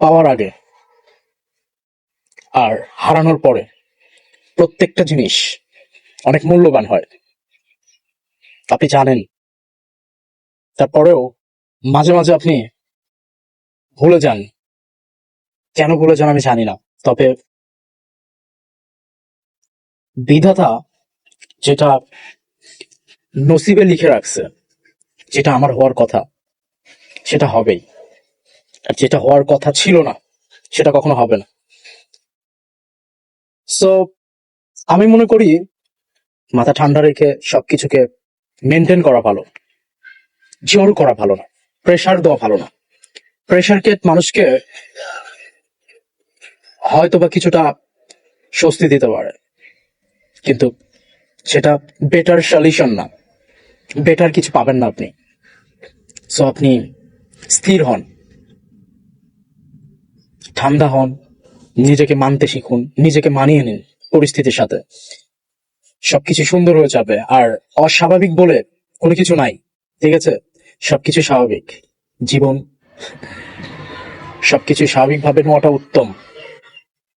পাওয়ার আগে আর হারানোর পরে প্রত্যেকটা জিনিস অনেক মূল্যবান হয়। আপনি জানেন, তারপরেও মাঝে মাঝে আপনি ভুলে যান। কেন ভুলে যান আমি জানি না। তবে বিধাতা যেটা নসিবে লিখে রাখছে, যেটা আমার হওয়ার কথা, সেটা হবেই। যেটা হওয়ার কথা ছিল না, সেটা কখনো হবে না। সো আমি মনে করি মাথা ঠান্ডা রেখে সবকিছুকে মেনটেন করা ভালো। জোর করা ভালো না প্রেশার দেওয়া ভালো না। প্রেশারকে মানুষকে হয়তো বা কিছুটা স্বস্তি দিতে পারে, কিন্তু সেটা বেটার সলিউশন না। বেটার কিছু পাবেন না আপনি। সো আপনি স্থির হন। ঠান্ডা হন, নিজেকে মানতে শিখুন, নিজেকে মানিয়ে নিন পরিস্থিতির সাথে। সবকিছু সুন্দর হয়ে যাবে, আর অস্বাভাবিক বলে কোনো কিছু নাই, ঠিক আছে? সবকিছু স্বাভাবিক। জীবন, সবকিছু স্বাভাবিকভাবে নেওয়াটা উত্তম।